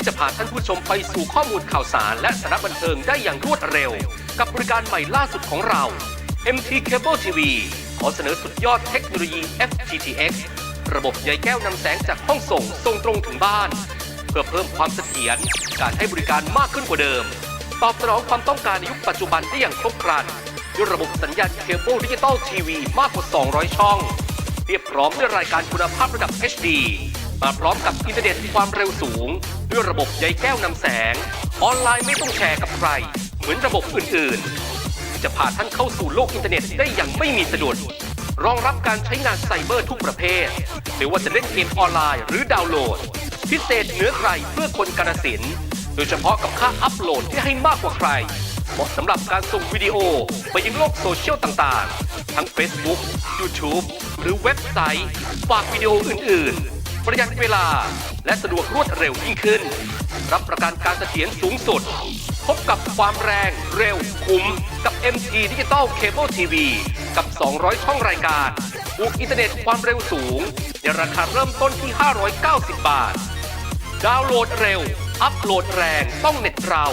ที่จะพาท่านผู้ชมไปสู่ข้อมูลข่าวสาร และสาระบันเทิงได้อย่างรวดเร็ว กับบริการใหม่ล่าสุดของเรา MT Cable TV ขอเสนอสุดยอดเทคโนโลยี FTTX ระบบใยแก้วนำแสงจากห้องส่งส่งตรงถึงบ้าน เพื่อเพิ่มความเสถียรการให้บริการมากขึ้นกว่าเดิม ตอบสนองความต้องการในยุคปัจจุบันได้อย่างครบครันด้วยระบบสัญญาณเคเบิลดิจิตอลทีวีมากกว่า 200 ช่อง เรียบพร้อมด้วยรายการคุณภาพระดับ HD มาพร้อมกับอินเทอร์เน็ตความเร็วสูง ด้วยระบบใยแก้วนำแสง ออนไลน์ไม่ต้องแชร์กับใคร เหมือนระบบอื่นๆ จะพาท่านเข้าสู่โลกอินเทอร์เน็ตได้อย่างไม่มีสะดุดรองรับการใช้งานไซเบอร์ทุกประเภท ไม่ว่าจะเล่นเกมออนไลน์หรือดาวน์โหลด พิเศษเหนือใครเพื่อคนกาฬสิน โดยเฉพาะกับค่าอัพโหลดที่ให้มากกว่าใคร เหมาะสำหรับการส่งวิดีโอไปยังโลกโซเชียลต่างๆ ทั้ง Facebook YouTube หรือเว็บไซต์ ฝากวิดีโออื่นๆ ประหยัดเวลา และสะดวกรวดเร็วยิ่งขึ้น รับประกันการเสถียรสูงสุด พบกับความแรงเร็วคุ้ม กับ MT Digital Cable TV กับ 200 ช่องรายการบวกอินเทอร์เน็ตความเร็วสูง ในราคาเริ่มต้นที่ 590 บาท ดาวน์โหลดเร็ว อัพโหลดแรงต้องเน็ตเรา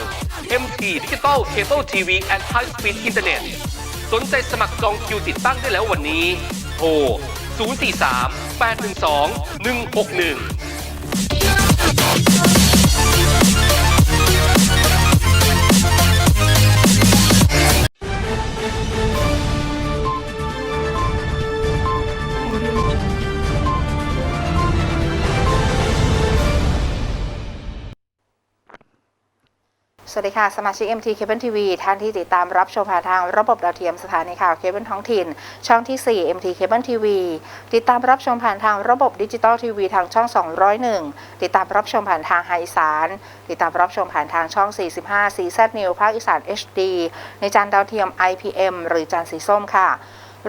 MT Digital Cable TV and High Speed Internet สนใจสมัครจองคิวติดตั้งได้แล้ววันนี้ โทร 043 812 161 วัสดีค่ะ สมาชิก MT Cable TV ท่านที่ติดตามรับชมผ่านทางระบบดาวเทียมสถานีข่าวเคเบิลท้องถิ่น ช่องที่ 4 MT Cable TV ติดตามรับชมผ่านทางระบบดิจิตอลทีวีทางช่อง 201 ติดตามรับชมผ่านทางไฮสานติดตามรับชมผ่านทางช่อง 45 CZ New ภาคอีสาน HD ในจานดาวเทียม IPM หรือจานสีส้มค่ะ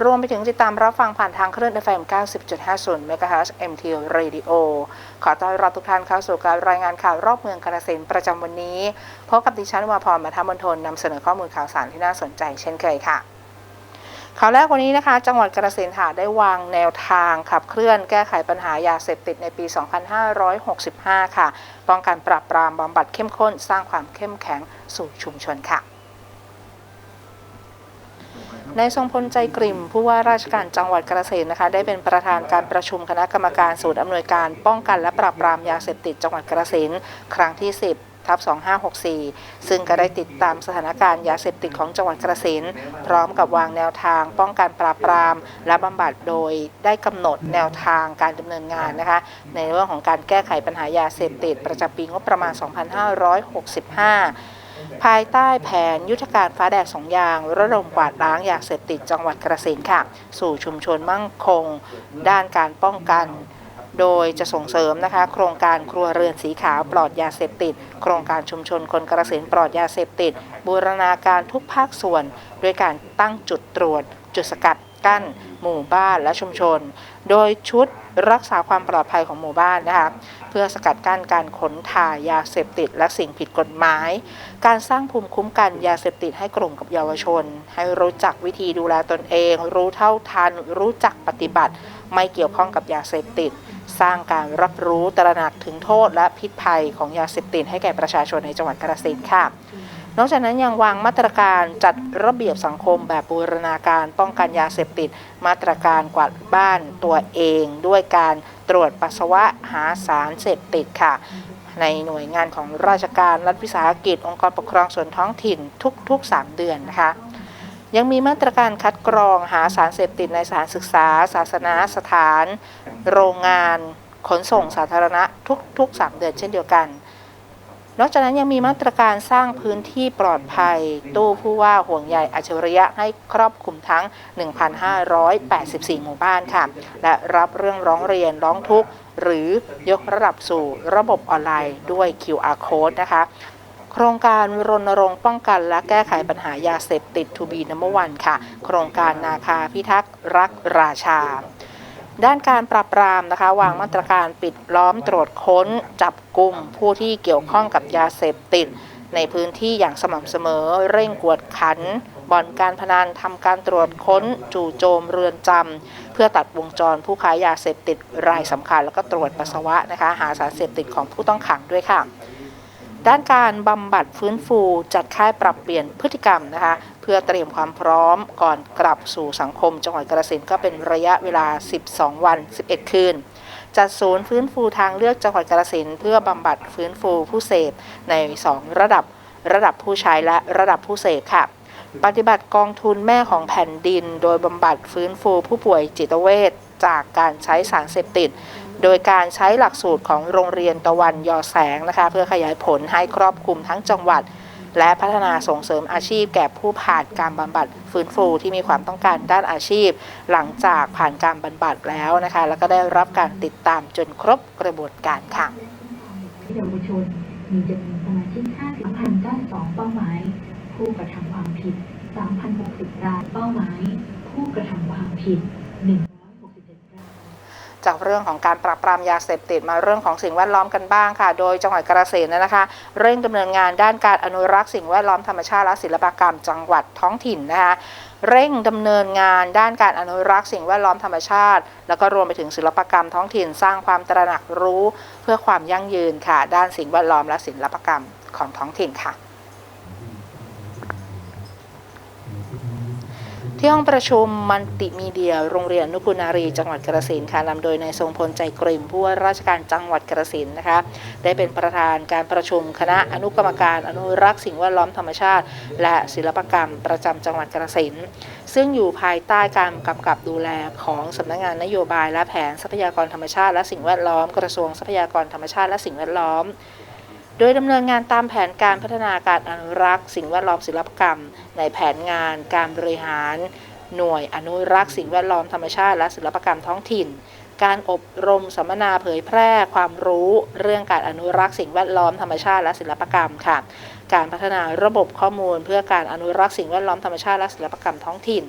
รวมไปถึงติดตามรับฟังผ่านทางคลื่น FM 90.50 MHz MT Radio ขอต้อนรับทุกท่านเข้าสู่การรายงานข่าวรอบเมืองกาฬสินประจำวันนี้พบกับดิฉันวาพรมาทามนทนนำเสนอข้อมูลข่าวสารที่น่าสนใจเช่นเคยค่ะข่าวแรกวันนี้นะคะ จังหวัดกาฬสินธุ์ค่ะได้วางแนวทางขับเคลื่อนแก้ไขปัญหายาเสพติดในปี 2565 ค่ะ ป้องกันปราบปรามบำบัดเข้มข้นสร้างความเข้มแข็งสู่ชุมชนค่ะ นายทรงพลใจกริ่มผู้ว่าราชการจังหวัดกระสินนะคะ ได้เป็นประธานการประชุมคณะกรรมการศูนย์อำนวยการป้องกันและปราบปรามยาเสพติดจังหวัดกระสินครั้งที่ 10ทับ2564 ซึ่งก็ได้ติดตามสถานการณ์ยาเสพติดของจังหวัดกระสินพร้อมกับวางแนวทางป้องกันปราบปราม และบำบัดโดยได้กำหนดแนวทางการดำเนินงานนะคะ ในเรื่องของการแก้ไขปัญหายาเสพติดประจำปีงบประมาณ 2565 ภายใต้แผนยุทธการฟ้าแดดสองยาง ระดมกวาดล้างยาเสพติดจังหวัดกระสินค่ะ สู่ชุมชนมั่งคง ด้านการป้องกัน โดยจะส่งเสริมนะคะ โครงการครัวเรือนสีขาวปลอดยาเสพติด โครงการชุมชนคนกระสินปลอดยาเสพติด บูรณาการทุกภาคส่วน ด้วยการตั้งจุดตรวจ จุดสกัดกั้น หมู่บ้านและชุมชน โดยชุด รักษาความปลอดภัยของหมู่บ้านนะคะเพื่อสกัดกั้นการขนถ่ายยาเสพติดและสิ่งผิดกฎหมาย การสร้างภูมิคุ้มกันยาเสพติดให้กลุ่มกับเยาวชน ให้รู้จักวิธีดูแลตนเอง รู้เท่าทัน รู้จักปฏิบัติ ไม่เกี่ยวข้องกับยาเสพติด สร้างการรับรู้ตระหนักถึงโทษและพิษภัยของยาเสพติดให้แก่ประชาชนในจังหวัดกระสินธุ์ค่ะ นอกจากนั้นยังวางมาตรการจัดระเบียบสังคมแบบบูรณาการป้องกันยาเสพติด มาตรการกวาดบ้านตัวเอง ด้วยการตรวจปัสสาวะหาสารเสพติดค่ะ ในหน่วยงานของราชการรัฐวิสาหกิจ องค์กรปกครองส่วนท้องถิ่นทุกๆ 3 เดือนนะคะยังมีมาตรการคัดกรองหาสารเสพติดในสถานศึกษา ศาสนาสถาน โรงงาน ขนส่งสาธารณะทุกๆ 3 เดือนเช่นเดียวกัน นอกจากนั้นยังมีมาตรการสร้างพื้นที่ปลอดภัย ตู้ผู้ว่าห่วงใยอัจฉริยะให้ครอบคลุมทั้ง 1,584 หมู่บ้านค่ะ และรับเรื่องร้องเรียนร้องทุกข์ หรือยกระดับสู่ระบบออนไลน์ด้วย QR code นะคะโครงการรณรงค์ป้องกันและแก้ไขปัญหายาเสพติด To be number one ค่ะ โครงการนาคาพิทักษ์รักราชา ด้านการปราบปรามนะคะ วางมาตรการปิดล้อมตรวจค้น จับกลุ่มผู้ที่เกี่ยวข้องกับยาเสพติด ในพื้นที่อย่างสม่ำเสมอ เร่งกวดขัน บ่อนการพนันทำการตรวจค้น จู่โจมเรือนจำเพื่อตัดวงจรผู้ค้ายาเสพติดรายสำคัญ แล้วก็ตรวจปัสสาวะนะคะ หาสารเสพติดของผู้ต้องขังด้วยค่ะ ด้านการบำบัดฟื้นฟูจัดค่ายปรับเปลี่ยนพฤติกรรมนะคะเพื่อเตรียมความพร้อมก่อนกลับสู่สังคมจังหวัดกระสินก็เป็นระยะเวลา 12 วัน 11 คืน จัดศูนย์ฟื้นฟูทางเลือกจังหวัดกาฬสินเพื่อบำบัดฟื้นฟูผู้เสพใน 2 ระดับระดับผู้ใช้และระดับผู้เสพค่ะ ปฏิบัติกองทุนแม่ของแผ่นดิน โดยบำบัดฟื้นฟูผู้ป่วยจิตเวชจากการใช้สารเสพติด โดยการใช้หลักสูตรของโรงเรียนตะวันยอแสงนะคะ เพื่อขยายผลให้ครอบคลุมทั้งจังหวัด และพัฒนาส่งเสริมอาชีพแก่ผู้ผ่านการบำบัดฟื้นฟูที่มีความต้องการด้านอาชีพ หลังจากผ่านการบำบัดแล้วนะคะ แล้วก็ได้รับการติดตามจนครบกระบวนการค่ะเยาวชนมีจำนวนสมาชิก50,092เป้าหมาย ผู้กระทำความผิด 3,060 ราย เป้าหมาย ผู้กระทำความผิด1 จากเรื่องของการปราบปรามยาเสพติดมาเรื่องของสิ่งแวดล้อมกันบ้างค่ะ โดยจังหวัดกระสินนะคะ เร่งดำเนินงานด้านการอนุรักษ์สิ่งแวดล้อมธรรมชาติและศิลปกรรมจังหวัดท้องถิ่นนะคะเร่งดำเนินงานด้านการอนุรักษ์สิ่งแวดล้อมธรรมชาติ แล้วก็รวมไปถึงศิลปกรรมท้องถิ่นสร้างความตระหนักรู้ เพื่อความยั่งยืนค่ะ ด้านสิ่งแวดล้อมและศิลปกรรมของท้องถิ่นค่ะ ที่ห้องประชุมมันติมีเดีย โรงเรียนนุกุนารี จังหวัดกระสินค่ะนำโดยนายทรงพลใจกริมผู้ว่าราชการจังหวัดกระสินนะคะได้เป็นประธานการประชุมคณะอนุกรรมการอนุรักษ์สิ่งแวดล้อมธรรมชาติ และศิลปกรรมประจำจังหวัดกระสินซึ่งอยู่ภายใต้การกำกับดูแลของสำนักงานนโยบายและแผนทรัพยากรธรรมชาติและสิ่งแวดล้อม กระทรวงทรัพยากรธรรมชาติและสิ่งแวดล้อม โดยดำเนินงานตามแผนการพัฒนาการอนุรักษ์ สิ่งแวดล้อมศิลปกรรม ในแผนงานการบริหาร หน่วยอนุรักษ์สิ่งแวดล้อมธรรมชาติ และศิลปกรรมท้องถิ่น การอบรมสัมมนาเผยแพร่ความรู้เรื่องการอนุรักษ์สิ่งแวดล้อมธรรมชาติและศิลปกรรมค่ะ การพัฒนาระบบข้อมูล เพื่อการอนุรักษ์สิ่งแวดล้อมธรรมชาติและศิลปกรรมท้องถิ่น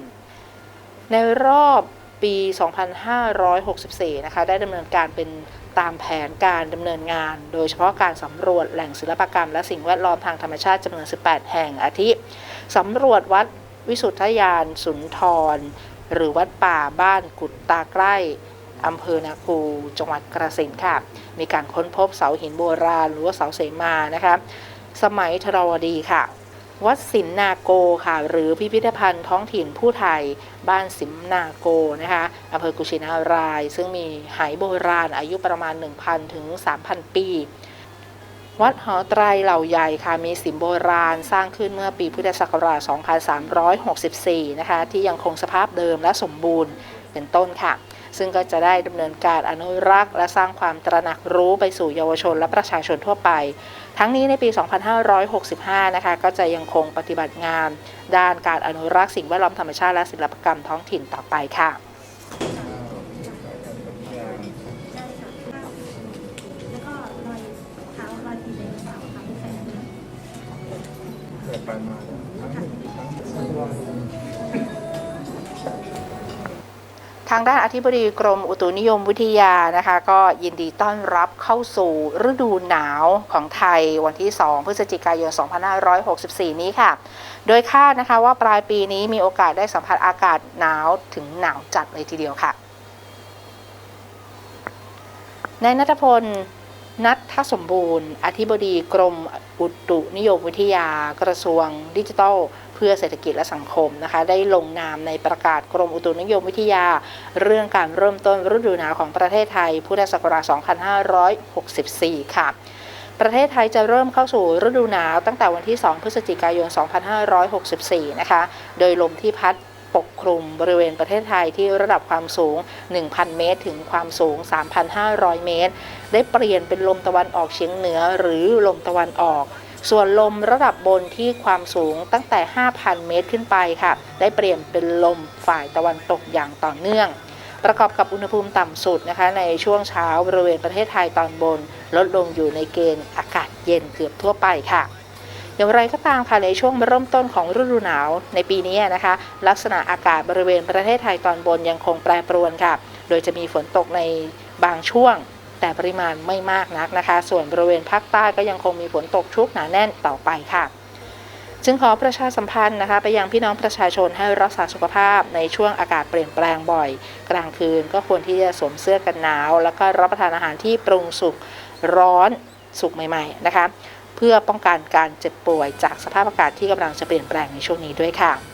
ในรอบปี 2564 นะคะ ได้ดำเนินการเป็น ตามแผนการดำเนินงาน โดยเฉพาะการสำรวจแหล่งศิลปกรรม และสิ่งแวดล้อมทางธรรมชาติจำนวน 18 แห่งอาทิสำรวจวัดวิสุทธยานสุนทร หรือวัดป่าบ้านกุดตาใกล้อำเภอนาคูจังหวัดกระสินค่ะ มีการค้นพบเสาหินโบราณ หรือว่าเสาเสมานะคะ สมัยทรวดีค่ะ วัดสิมนาโกค่ะ หรือพิพิธภัณฑ์ท้องถิ่นผู้ไทยบ้านสิมนาโกนะคะอำเภอกุชินาราย ซึ่งมีไหโบราณอายุประมาณ 1,000 ถึง 3,000 ปี วัดหอไตรเหล่าใหญ่ค่ะ มีสิมโบราณสร้างขึ้นเมื่อปีพุทธศักราช 2364 นะคะ ที่ยังคงสภาพเดิมและสมบูรณ์เป็นต้นค่ะ ซึ่งก็จะได้ดำเนินการอนุรักษ์ และสร้างความตระหนักรู้ไปสู่เยาวชนและประชาชนทั่วไป ทั้งนี้ในปี 2565 นะคะก็จะยังคงปฏิบัติงาน ด้านการอนุรักษ์สิ่งแวดล้อมธรรมชาติและศิลปกรรมท้องถิ่นต่อไปค่ะไปมา ทางด้านอธิบดีกรมอุตุนิยมวิทยานะคะ ก็ยินดีต้อนรับเข้าสู่ฤดูหนาวของไทยวันที่ 2 พฤศจิกายน 2564 นี้ค่ะ โดยคาดนะคะว่าปลายปีนี้มีโอกาสได้สัมผัสอากาศหนาวถึงหนาวจัดเลยทีเดียวค่ะในนัทพลนัทสมบูรณ์ อธิบดีกรมอุตุนิยมวิทยา กระทรวงดิจิทัล พื่อเศรษฐกิจและสังคมนะคะได้ลงนามในประกาศกรมอุตุนิยมวิทยา เรื่องการเริ่มต้นฤดูหนาวของประเทศไทย พุทธศักราช 2564 ค่ะประเทศไทยจะเริ่มเข้าสู่ฤดูหนาวตั้งแต่วันที่ 2 พฤศจิกายน 2564 นะคะ โดยลมที่พัดปกคลุมบริเวณประเทศไทยที่ระดับความสูง 1,000 เมตร ถึงความสูง 3,500 เมตร ได้เปลี่ยนเป็นลมตะวันออกเฉียงเหนือหรือลมตะวันออก ส่วนลมระดับบนที่ความสูงตั้งแต่ 5,000 เมตรขึ้นไปค่ะ ได้เปลี่ยนเป็นลมฝ่ายตะวันตกอย่างต่อเนื่อง ประกอบกับอุณหภูมิต่ำสุดนะคะ ในช่วงเช้าบริเวณประเทศไทยตอนบน ลดลงอยู่ในเกณฑ์อากาศเย็นเกือบทั่วไปค่ะอย่างไรก็ตามค่ะในช่วงเริ่มต้นของฤดูหนาวในปีนี้นะคะ ลักษณะอากาศบริเวณประเทศไทยตอนบนยังคงแปรปรวนค่ะ โดยจะมีฝนตกในบางช่วง แต่ปริมาณไม่มากนักนะคะ ส่วนบริเวณภาคใต้ก็ยังคงมีฝนตกชุกหนาแน่นต่อไปค่ะ จึงขอประชาสัมพันธ์นะคะ ไปยังพี่น้องประชาชนให้รักษาสุขภาพในช่วงอากาศเปลี่ยนแปลงบ่อย กลางคืนก็ควรที่จะสวมเสื้อกันหนาว แล้วก็รับประทานอาหารที่ปรุงสุกร้อนสุกใหม่ ๆ นะคะ เพื่อป้องกันการเจ็บป่วยจากสภาพอากาศที่กำลังจะเปลี่ยนแปลงในช่วงนี้ด้วยค่ะ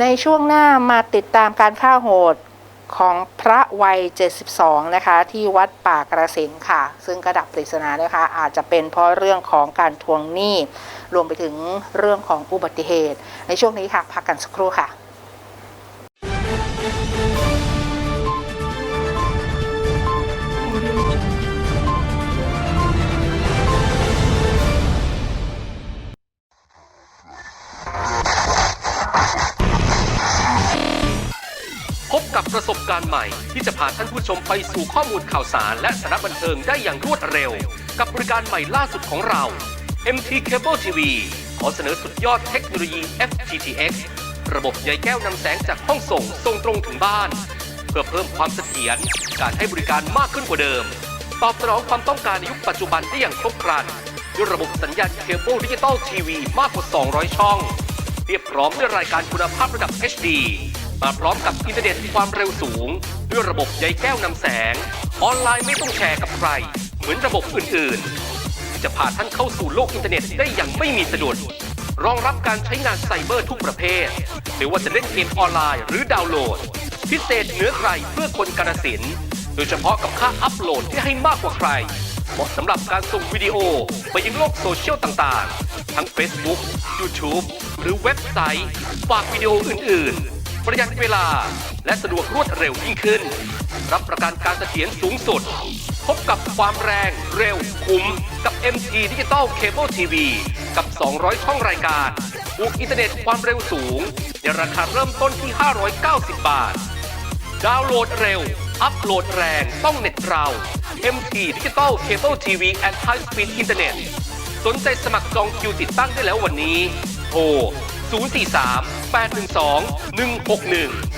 ในช่วงหน้ามาติดตามการฆ่าโหดของพระวัย 72 นะคะ ที่วัดป่ากระสินค่ะ ซึ่งกระดับปริศนานะคะ อาจจะเป็นเพราะเรื่องของการทวงหนี้ รวมไปถึงเรื่องของอุบัติเหตุ ในช่วงนี้ค่ะ พักกันสักครู่ค่ะ ม่ที่จะพาท่านผู้ชมไปสู่ข้อมูลข่าวสาร และสาระบันเทิงได้อย่างรวดเร็ว กับบริการใหม่ล่าสุดของเรา MT Cable TV ขอเสนอสุดยอดเทคโนโลยี FTTX ระบบใยแก้วนำแสงจากห้องส่งส่งตรงถึงบ้าน เพื่อเพิ่มความเสถียรการให้บริการมากขึ้นกว่าเดิม ตอบสนองความต้องการในยุคปัจจุบันได้อย่างครบครันด้วยระบบสัญญาณเคเบิลดิจิตอลทีวีมากกว่า 200 ช่อง เรียบพร้อมด้วยรายการคุณภาพระดับ HD มาพร้อมกับอินเทอร์เน็ตความเร็วสูง ด้วยระบบใยแก้วนำแสง ออนไลน์ไม่ต้องแชร์กับใคร เหมือนระบบอื่นๆ จะพาท่านเข้าสู่โลกอินเทอร์เน็ตได้อย่างไม่มีสะดุด รองรับการใช้งานไซเบอร์ทุกประเภทไม่ว่าจะเล่นเกมออนไลน์หรือดาวน์โหลด พิเศษเหนือใครเพื่อคนกาฬสินโดยเฉพาะกับค่าอัพโหลดที่ให้มากกว่าใครเหมาะสำหรับการส่งวิดีโอไปยังโลกโซเชียลต่างๆ ทั้ง Facebook YouTube หรือเว็บไซต์ ฝากวิดีโออื่นๆ ประหยัดเวลา และสะดวกรวดเร็วยิ่งขึ้น รับประกันการเสถียรสูงสุด พบกับความแรงเร็วคุ้ม กับ MT Digital Cable TV กับ 200 ช่องรายการบวกอินเทอร์เน็ตความเร็วสูง ในราคาเริ่มต้นที่ 590 บาท ดาวน์โหลดเร็ว อัพโหลดแรงต้องเน็ตเรา MT Digital Cable TV and High Speed Internet สนใจสมัครจองคิวติดตั้งได้แล้ววันนี้ โทร 043 812 161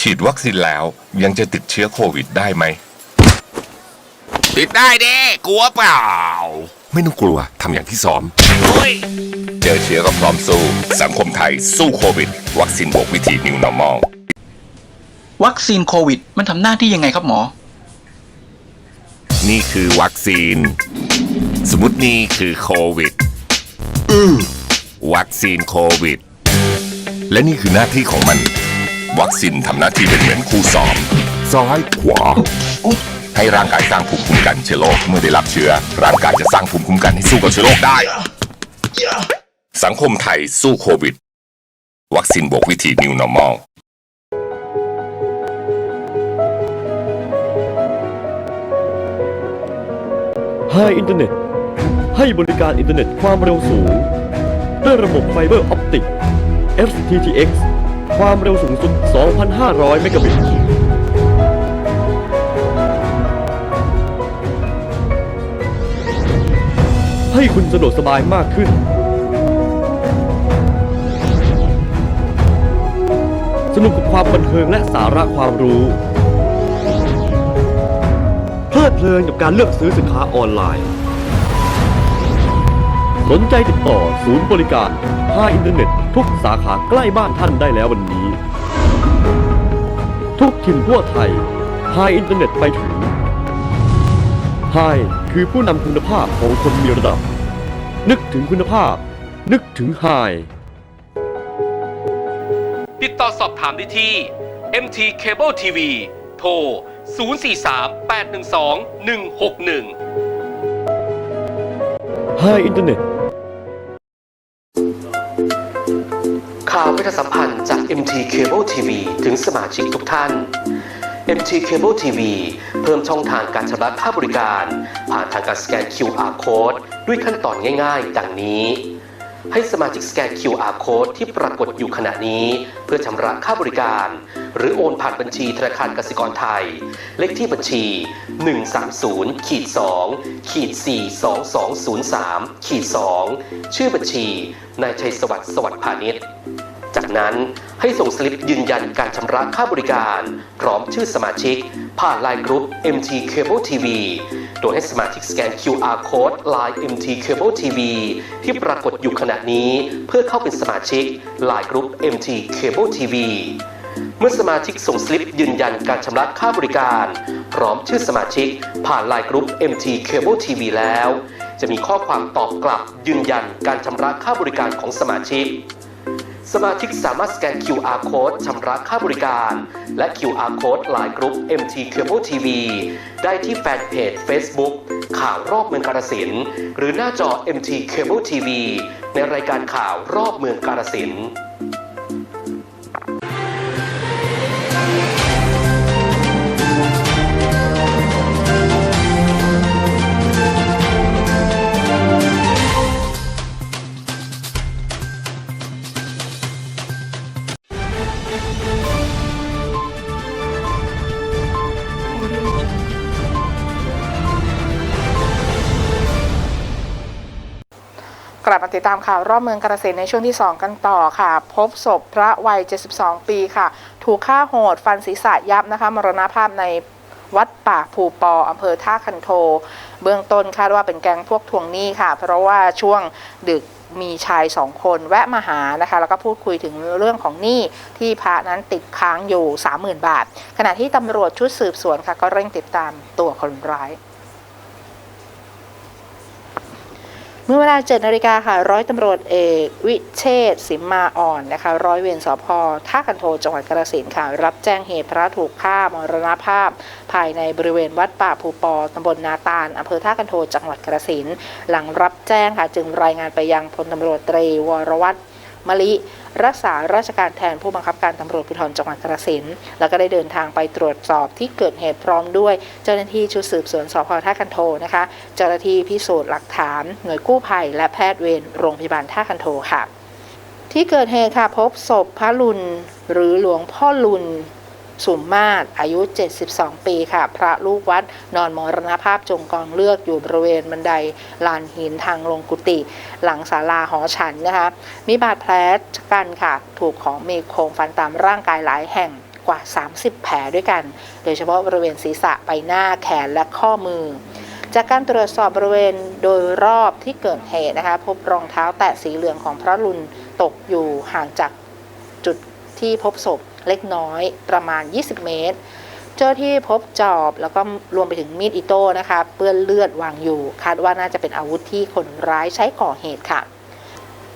ฉีดวัคซีนแล้วยังจะติดเชื้อโควิดได้ไหม ติดได้เด้กลัวเปล่า ไม่ต้องกลัวทำอย่างที่ซ้อมโอ้ยเจอเชื้อก็พร้อมสู้ สังคมไทยสู้โควิด วัคซีนบวกวิธี New Normal วัคซีนโควิด มันทำหน้าที่ยังไงครับหมอ นี่คือวัคซีน สมมตินี่คือโควิดวัคซีนโควิด และนี่คือหน้าที่ของมัน วัคซีนทำหน้าที่เป็นเหมือนคู่ซ้อมซ้ายขวาให้ร่างกายสร้างภูมิคุ้มกันเชื้อโรคเมื่อได้รับเชื้อ ร่างกายจะสร้างภูมิคุ้มกันให้สู้กับเชื้อโรคได้ สังคมไทยสู้โควิด วัคซีนบวกวิธี New Normal ไฮอินเทอร์เน็ตให้บริการอินเทอร์เน็ตความเร็วสูง ด้วยระบบไฟเบอร์ออปติก FTTX ความเร็วสูงสุด 2,500 เมกะบิต ให้คุณสะดวกสบายมากขึ้น สนุกกับความบันเทิงและสาระความรู้ ลิดเพลินกับการเลือกซื้อสินค้าออนไลน์ สนใจติดต่อศูนย์บริการหาอินเทอร์เน็ต ทุกสาขาใกล้บ้านท่านได้แล้ววันนี้ ทุกถิ่นทั่วไทยหาอินเทอร์เน็ตไปถึงไฮคือผู้นำคุณภาพของคนมีระดับ นึกถึงคุณภาพ นึกถึงไฮติดต่อสอบถามได้ที่ MT Cable TV โทร 043 812 161ไฮอินเทอร์เน็ต ข่าวประชาสัมพันธ์จาก MT Cable TV ถึงสมาชิกทุกท่าน MT Cable TV เพิ่มช่องทางการชำระค่าบริการ ผ่านทางการสแกน QR Code ด้วยขั้นตอนง่ายๆ ดังนี้ ให้สมาชิกสแกน QR Code ที่ปรากฏอยู่ขณะนี้ เพื่อชำระค่าบริการ หรือโอนผ่านบัญชีธนาคารกสิกรไทย เลขที่บัญชี 130ขีด2ขีด42203ขีด2ชื่อบัญชีนายชัยสวัสดิ์สวัสดิ์พาณิชย์ จากนั้นให้ส่งสลิปยืนยันการชำระค่าบริการ พร้อมชื่อสมาชิก ผ่าน Line Group MT Cable TV โดยให้สมาชิกสแกน QR Code Line MT Cable TV ที่ปรากฏอยู่ขณะนี้เพื่อเข้าเป็นสมาชิก Line Group MT Cable TV เมื่อสมาชิกส่งสลิปยืนยันการชำระค่าบริการ พร้อมชื่อสมาชิก ผ่าน Line Group MT Cable TV แล้ว จะมีข้อความตอบกลับยืนยันการชำระค่าบริการของสมาชิก สมาชิกสามารถสแกน QR Code ชำระค่าบริการ และ QR Code Line Group MT Cable TV ได้ที่แฟนเพจ Facebook ข่าวรอบเมืองกาฬสินธุ์หรือหน้าจอ MT Cable TV ในรายการข่าวรอบเมืองกาฬสิน บมาติดตามข่าวรอบเมืองกาฬสินธุในช่วงที่ 2 กันต่อค่ะ พบศพพระวัย 72 ปีค่ะ ถูกฆ่าโหดฟันศีรษะยับนะคะ มรณภาพในวัดป่าภูปออำเภอท่าคันโท เบื้องต้นคาดว่าเป็นแก๊งพวกทวงหนี้ค่ะ เพราะว่าช่วงดึกมีชายสองคนแวะมาหานะคะ แล้วก็พูดคุยถึงเรื่องของหนี้ที่พระนั้นติดค้างอยู่ 30,000 บาท ขณะที่ตำรวจชุดสืบสวนค่ะ ก็เร่งติดตามตัวคนร้าย เมื่อเวลา7นาฬิกาค่ะ ร้อยตำรวจเอกวิเชษสิมมาอ่อนนะคะ ร้อยเวรสพท่าคันโทจังหวัดกระสินธุ์ค่ะ รับแจ้งเหตุพระถูกฆ่ามรณภาพ ภายในบริเวณวัดป่าภูปอตำบลนาตาลอำเภอท่าคันโทจังหวัดกระสินธุ์หลังรับแจ้งค่ะ จึงรายงานไปยังพลตำรวจตรีวรวัตรมะลิ รักษาราชการแทนผู้บังคับการตำรวจภูธรจังหวัดกระสินแล้วก็ได้เดินทางไปตรวจสอบที่เกิดเหตุพร้อมด้วย เจ้าหน้าที่ชุดสืบสวนสพท่าคันโทนะคะ เจ้าหน้าที่พิสูจน์หลักฐาน หน่วยกู้ภัย และแพทย์เวรโรงพยาบาลท่าคันโทค่ะ ที่เกิดเหตุค่ะพบศพพระลุนหรือหลวงพ่อลุน สุมมาศอายุ 72 ปีค่ะ พระลูกวัดนอนมรณภาพจมกองเลือดอยู่บริเวณบันไดลานหินทางลงกุฏิหลังศาลาหอฉันนะคะ มีบาดแผลชะกันค่ะ ถูกของมีคมฟันตามร่างกายหลายแห่งกว่า 30 แผลด้วยกัน โดยเฉพาะบริเวณศีรษะใบหน้าแขนและข้อมือจากการตรวจสอบบริเวณโดยรอบที่เกิดเหตุนะคะ พบรองเท้าแตะสีเหลืองของพระรุนตกอยู่ห่างจากจุด ที่พบศพเล็กน้อยประมาณ 20 เมตร เจ้าที่พบจอบแล้วก็รวมไปถึงมีดอิโต้นะคะเปื้อนเลือดวางอยู่ คาดว่าน่าจะเป็นอาวุธที่คนร้ายใช้ก่อเหตุค่ะ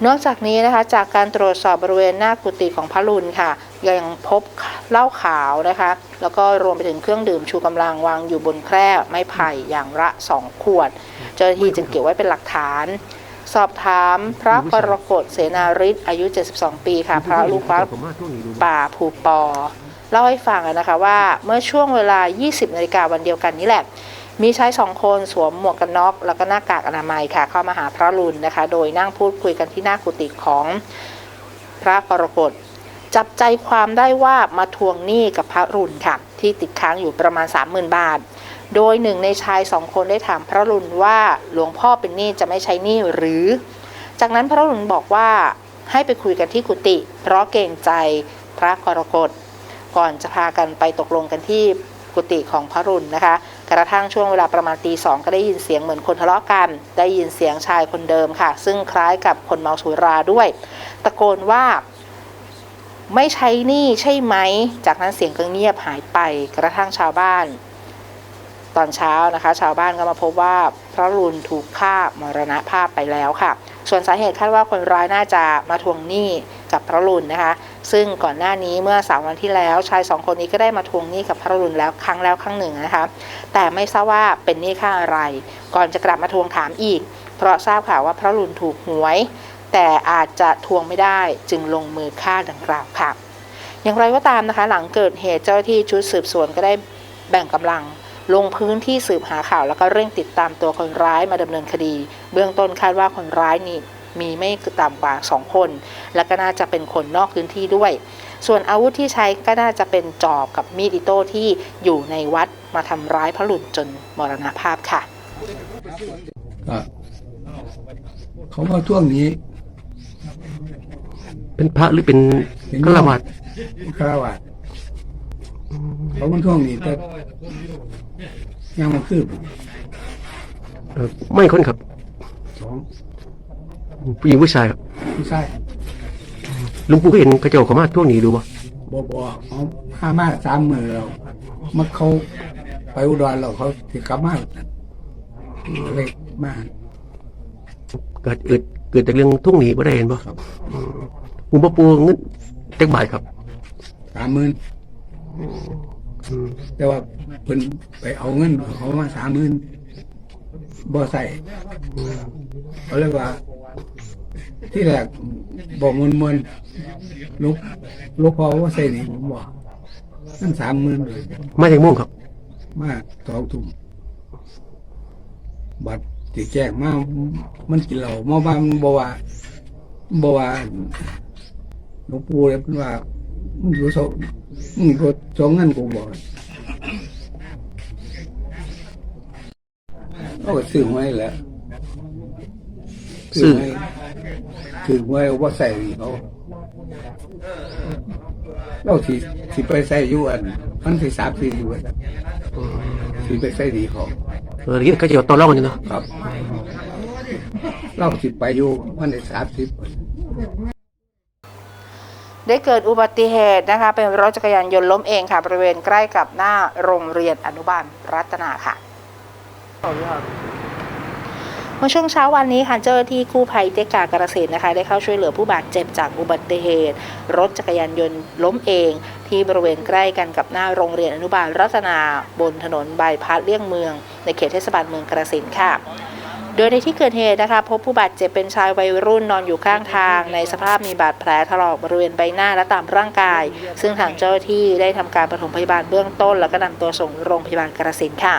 นอกจากนี้นะคะจากการตรวจสอบบริเวณหน้ากุฏิของพระลุนค่ะ ยังพบเหล้าขาวนะคะ แล้วก็รวมไปถึงเครื่องดื่มชูกำลังวางอยู่บนแคร่ไม้ไผ่อย่างละ 2 ขวด เจ้าหน้าที่จึงเก็บไว้เป็นหลักฐาน สอบถามพระกรกฎเสนาริศอายุ 72 ปีค่ะ พระลูกวัดป่าภูปอ เล่าให้ฟังนะคะว่าเมื่อช่วงเวลา 20นาฬิกาวันเดียวกันนี้แหละ มีชายสองคนสวมหมวกกันน็อก แล้วก็หน้ากากอนามัยค่ะ เข้ามาหาพระลุนนะคะ โดยนั่งพูดคุยกันที่หน้ากุฏิของพระกรกฎจับใจความได้ว่ามาทวงหนี้กับพระรุนค่ะ ที่ติดค้างอยู่ประมาณ 30,000 บาท โดยหนึ่งในชายสองคนได้ถามพระรุนว่าหลวงพ่อเป็นหนี้จะไม่ใช้หนี้หรือ จากนั้นพระรุนบอกว่าให้ไปคุยกันที่กุฏิเพราะเกรงใจพระกรกฎก่อนจะพากันไปตกลงกันที่กุฏิของพระรุนนะคะ กระทั่งช่วงเวลาประมาณตีสองก็ได้ยินเสียงเหมือนคนทะเลาะกัน ได้ยินเสียงชายคนเดิมค่ะ ซึ่งคล้ายกับคนเมาสุราด้วย ตะโกนว่าไม่ใช้นี้ใช่ไหม จากนั้นเสียงก็เงียบหายไป กระทั่งชาวบ้าน ตอนเช้านะคะ ชาวบ้านก็มาพบว่าพระรุนถูกฆ่ามรณภาพไปแล้วค่ะ ส่วนสาเหตุคาดว่าคนร้ายน่าจะมาทวงหนี้กับพระรุนนะคะ ซึ่งก่อนหน้านี้เมื่อสามวันที่แล้วชายสองคนนี้ก็ได้มาทวงหนี้กับพระรุนแล้วครั้งแล้วครั้งหนึ่งนะคะ แต่ไม่ทราบว่าเป็นหนี้ค่าอะไร ก่อนจะกลับมาทวงถามอีก เพราะทราบข่าวว่าพระรุนถูกหวย แต่อาจจะทวงไม่ได้จึงลงมือฆ่าดังกล่าวค่ะ อย่างไรก็ตามนะคะ หลังเกิดเหตุเจ้าหน้าที่ชุดสืบสวนก็ได้แบ่งกำลัง ลงพื้นที่สืบหาข่าวแล้วก็เร่งติดตามตัวคนร้ายมาดำเนินคดี เบื้องต้นคาดว่าคนร้ายนี่มีไม่ต่ำกว่า 2 คน และก็น่าจะเป็นคนนอกพื้นที่ด้วย ส่วนอาวุธที่ใช้ก็น่าจะเป็นจอบกับมีดอิโต้ที่อยู่ในวัดมาทำร้ายพระหลุนจนมรณภาพค่ะก็เขามาช่วงนี้ เป็นพระหรือเป็นเป็นฆราวาสถ์คารวะเขามาช่วงนี้แต่ ยังมาคืบเอ่อไม่คนครับ สองผู้หญิงผู้ชายครับผู้ชายหลุงปู่ก็เห็นกระเจ้าเขามาช่วงนี้ดูป่ะบอบเอาห้ามาสามมือเรามาเขาไปอุดรเราเขาถือกลับมาเลยมาเกิดเกิดเกิดจากเรื่องทุ่งหนีบ่ได้เห็นป่ะครับอุปปูเงินเต็กบาทครับสามหมื่น แต่ว่าเพิ่นไปเอาเงินเขามาสามหมื่นบ่ใส่เขาเรียกว่า ที่แรกบอกมวลมวลลูกลูกพอว่าใส่นี่ผมบอกนั่นสามหมื่นเลยมาจากม่วงครับ มาสองทุ่มบัตรตีแจ้งมามันกินเหล้าเมาบ้านมันบอกว่าบอกว่าหลวงปู่เลยเพิ่นว่า มึงอยู่สองมึงก็สองเงินกูบอกโอ้ยซื้อไว้แหล้วซื้อไว้ซื้อไว้ว่าใส่เขาเราที่ที่ไปใส่อยู่อันมันที่สามสี่อยู่อันที่ไปใส่ดีเขาเออเรียกกระเจ้าต่อรองกันอยู่เนาะครับเราสิไปอยู่มันได้สามสิบ ได้เกิดอุบัติเหตุนะคะ เป็นรถจักรยานยนต์ล้มเองค่ะ บริเวณใกล้กับหน้าโรงเรียนอนุบาลรัตนาค่ะเมื่อช่วงเช้าวันนี้ค่ะเจ้าหน้าที่กู้ภัยเทศกาลกระสินนะคะ ได้เข้าช่วยเหลือผู้บาดเจ็บจากอุบัติเหตุ รถจักรยานยนต์ล้มเอง ที่บริเวณใกล้กันกับหน้าโรงเรียนอนุบาลรัตนาบนถนนบายพาสเลี่ยงเมือง ในเขตเทศบาลเมืองกระสินค่ะ โดยในที่เกิดเหตุนะคะ พบผู้บาดเจ็บเป็นชายวัยรุ่นนอนอยู่ข้างทาง ในสภาพมีบาดแผลถลอกบริเวณใบหน้าและตามร่างกาย ซึ่งทางเจ้าหน้าที่ได้ทำการปฐมพยาบาลเบื้องต้น แล้วก็นำตัวส่งโรงพยาบาลกระสินค่ะ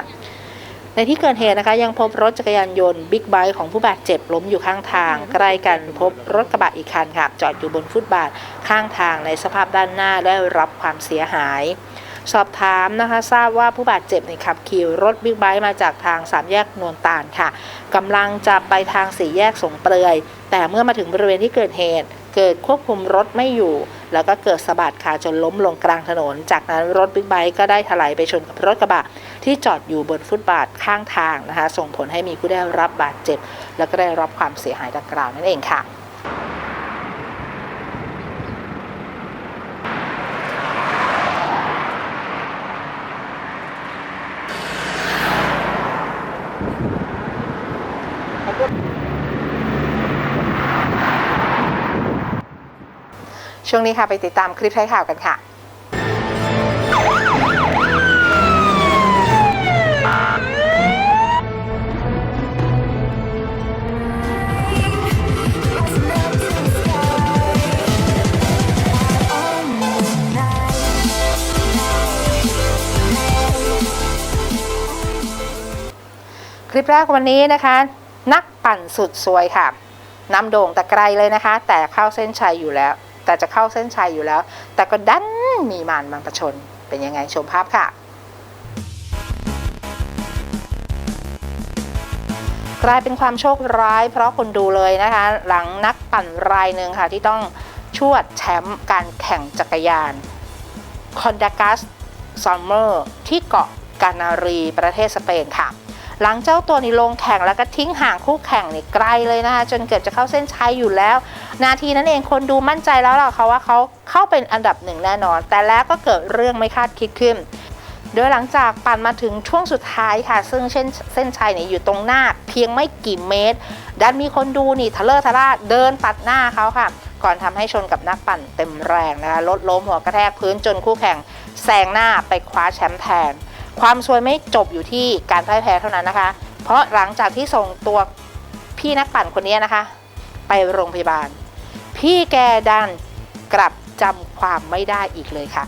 ในที่เกิดเหตุนะคะ ยังพบรถจักรยานยนต์บิ๊กไบค์ของผู้บาดเจ็บล้มอยู่ข้างทาง ใกล้กันพบรถกระบะอีกคันค่ะจอดอยู่บนฟุตบาทข้างทางในสภาพด้านหน้าได้รับความเสียหาย สอบถามนะคะทราบว่าผู้บาดเจ็บในขับขี่รถบิ๊กไบค์มาจากทางสามแยกนวลตาลค่ะกำลังจะไปทางสี่แยกสงเปลยแต่เมื่อมาถึงบริเวณที่เกิดเหตุ เกิดควบคุมรถไม่อยู่ แล้วก็เกิดสะบัดขาจนล้มลงกลางถนน จากนั้นรถบิ๊กไบค์ก็ได้ถลายไปชนกับรถกระบะ ที่จอดอยู่บนฟุตบาทข้างทางนะคะ ส่งผลให้มีผู้ได้รับบาดเจ็บ และก็ได้รับความเสียหายดังกล่าวนั่นเองค่ะ ช่วงนี้ค่ะไปติดตามคลิปท้ายข่าวกันค่ะคลิปแรกวันนี้นะคะ นักปั่นสุดสวยค่ะนำโด่งแต่ไกลเลยนะคะ แต่เข้าเส้นชัยอยู่แล้ว แต่จะเข้าเส้นชัยอยู่แล้ว แต่ก็ดันมีมารมันประชน เป็นยังไงชมภาพค่ะกลายเป็นความโชคร้ายเพราะคนดูเลยนะคะ หลังนักปั่นรายหนึ่งค่ะที่ต้องชวดแชมป์การแข่งจักรยานคอนดากัสซัมเมอร์ที่เกาะกานารีประเทศสเปนค่ะ หลังเจ้าตัวนี้ลงแข่งแล้วก็ทิ้งห่างคู่แข่งนี่ไกลเลยนะคะจนเกือบจะเข้าเส้นชัยอยู่แล้ว นาทีนั้นเองคนดูมั่นใจแล้วล่ะค่ะว่าเขาเข้าเป็นอันดับหนึ่งแน่นอน แต่แล้วก็เกิดเรื่องไม่คาดคิดขึ้นโดยหลังจากปั่นมาถึงช่วงสุดท้ายค่ะ ซึ่งเช่นเส้นชัยเนี่ยอยู่ตรงหน้าเพียงไม่กี่เมตร ดันมีคนดูนี่ทะเลอร์ทะล่าเดินปัดหน้าเขาค่ะ ก่อนทำให้ชนกับนักปั่นเต็มแรงนะคะรถล้มหัวกระแทกพื้นจนคู่แข่งแซงหน้าไปคว้าแชมป์แทน ความซวยไม่จบอยู่ที่การพ่ายแพ้เท่านั้นนะคะ เพราะหลังจากที่ส่งตัวพี่นักปั่นคนนี้นะคะ ไปโรงพยาบาล พี่แกดันกลับจำความไม่ได้อีกเลยค่ะ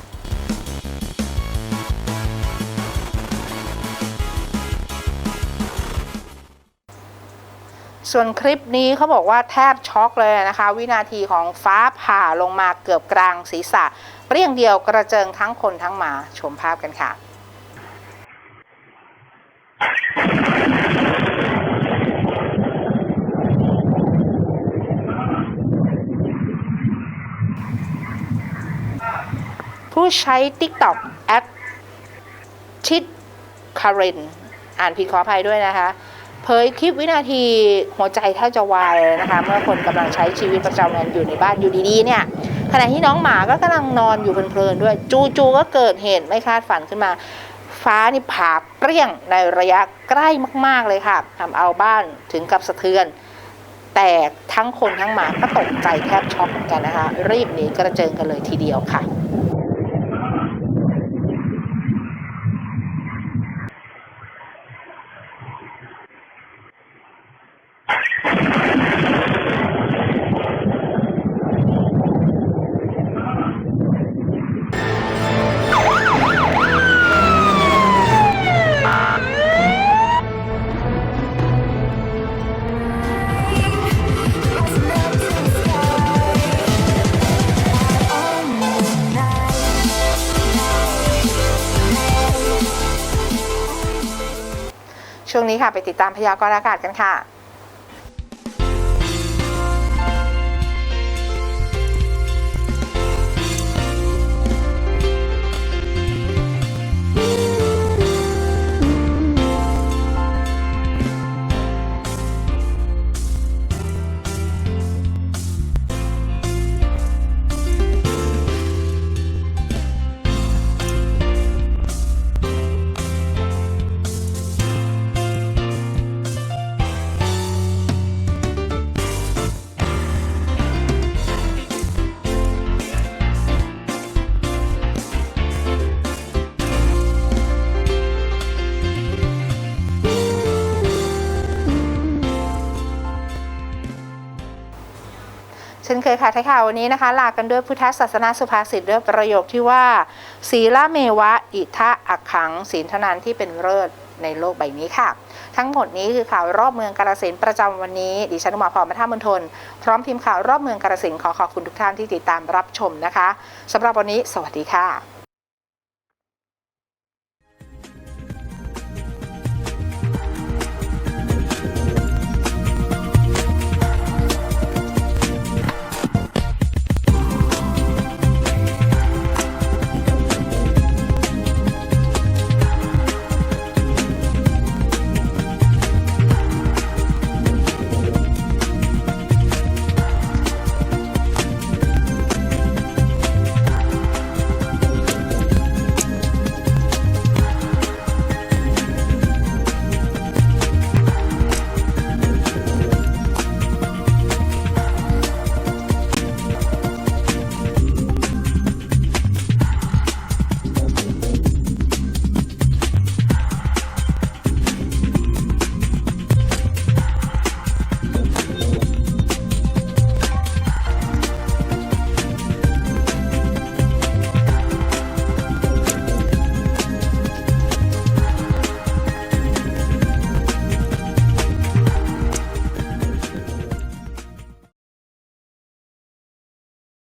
ส่วนคลิปนี้เขาบอกว่าแทบช็อกเลยนะคะ วินาทีของฟ้าผ่าลงมาเกือบกลางศีรษะ เปรี้ยงเดียวกระเจิงทั้งคนทั้งหมา ชมภาพกันค่ะ ผู้ใช้ TikTok แอดชิดคารินอ่านผิดขออภัยด้วยนะคะ เผยคลิปวินาทีหัวใจแทบจะวายเลยนะคะ เมื่อคนกำลังใช้ชีวิตประจำวันอยู่ในบ้านอยู่ดีๆเนี่ยขณะที่น้องหมาก็กำลังนอนอยู่เพลินๆด้วย จู่ๆก็เกิดเหตุไม่คาดฝันขึ้นมา ฟ้านี่ผ่าเปรี้ยงในระยะใกล้มาก ๆเลยค่ะทำเอาบ้านถึงกับสะเทือน แต่ทั้งคนทั้งหมาก็ตกใจแทบช็อกเหมือนกันนะคะ รีบหนีกระเจิงกันเลยทีเดียวค่ะ ช่วงนี้ค่ะ ไปติดตามพยากรณ์อากาศกันค่ะ เคยค่ะท้ายข่าววันนี้นะคะ ลากันด้วยพุทธศาสนาสุภาษิตด้วยประโยคที่ว่า ศีลเมวะ อิทะอักขังศีลเท่านั้นที่เป็นเลิศในโลกใบนี้ค่ะ ทั้งหมดนี้คือข่าวรอบเมืองกาลสินประจำวันนี้ ดิฉันอุมาพรมาท่ามณฑลพร้อมทีมข่าวรอบเมืองกาลสินขอขอบคุณทุกท่านที่ติดตามรับชมนะคะสำหรับวันนี้ สวัสดีค่ะ